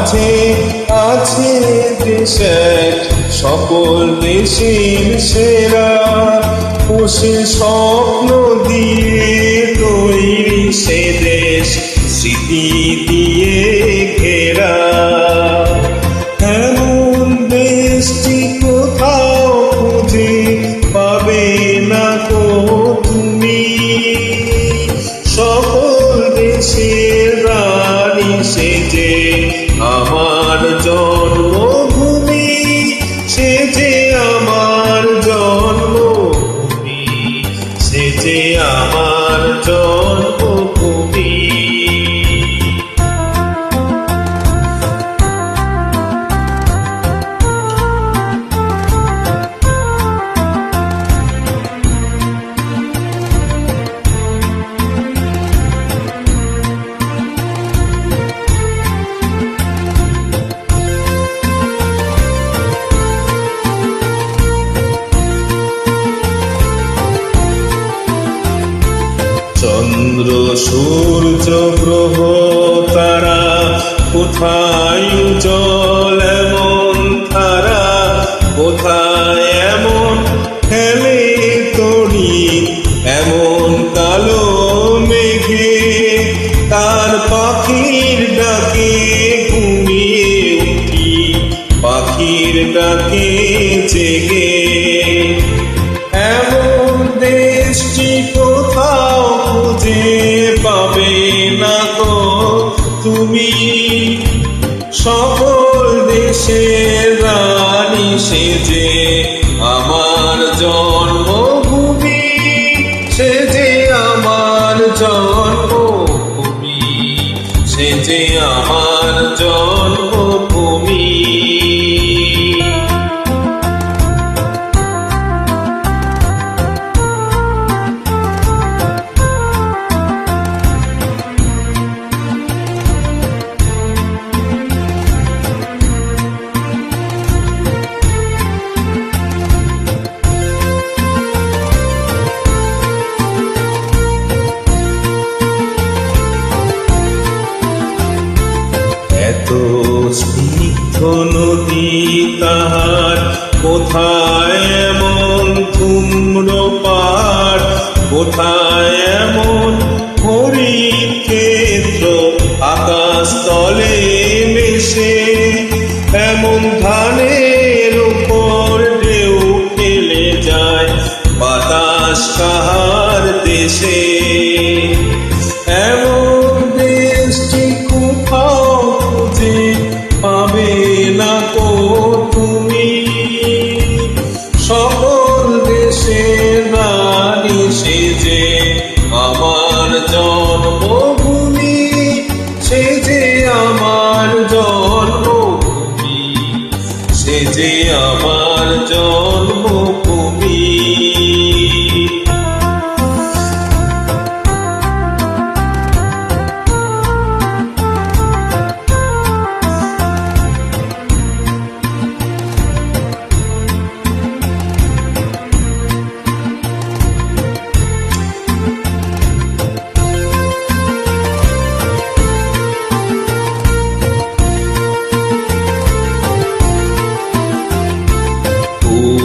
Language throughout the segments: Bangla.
মাঝে আছে দেশের সকল দেশের সেরা। পুষে স্বপ্ন দিয়ে তৈরি সে দেশ স্মৃতি দিয়ে সে সূর্য গ্রহ তারা, কোথায় জল এমন তারা, কোথায় এমন খেলে তড়ি এমন কালো মেঘে তার পাখির ডাকে ঘুমিয়ে উঠি। পাখির ডাকে জেগে তুমি সকল তাহার কোথায় এমন ধূম্র পাড় কোথায় এমন হরিণ ক্ষেত্র আকাশ তলে মেশে এমন ধানের উপর ঢেউ খেলে যায়। বাতাস কাহার দেশে। আমার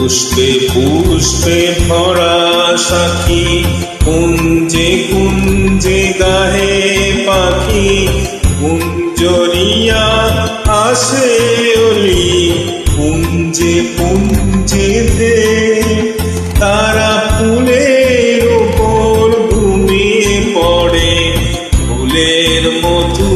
পুষ্পে পুষ্পে ভরা সাখী কুঞ্জে কুঞ্জে গাহে পাখি, কুঞ্জরিয়া আসে অলি, কুঞ্জে কুঞ্জে দে। তারা ফুলের ওপর ঘুমিয়ে পড়ে, ফুলের মধু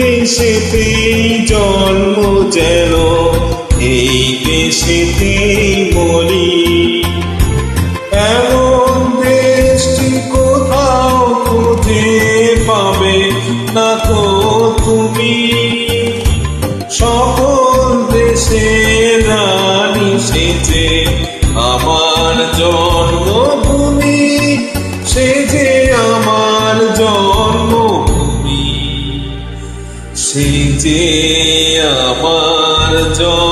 দেশেতেই জন্ম যেন, এই দেশেতেই মরি এমন দেশটি কোথাও খুঁজে পাবে না তো তুমি। সকল দেশের রানী সেজে, আমার জন্মভূমি সে যে আমার জন্ম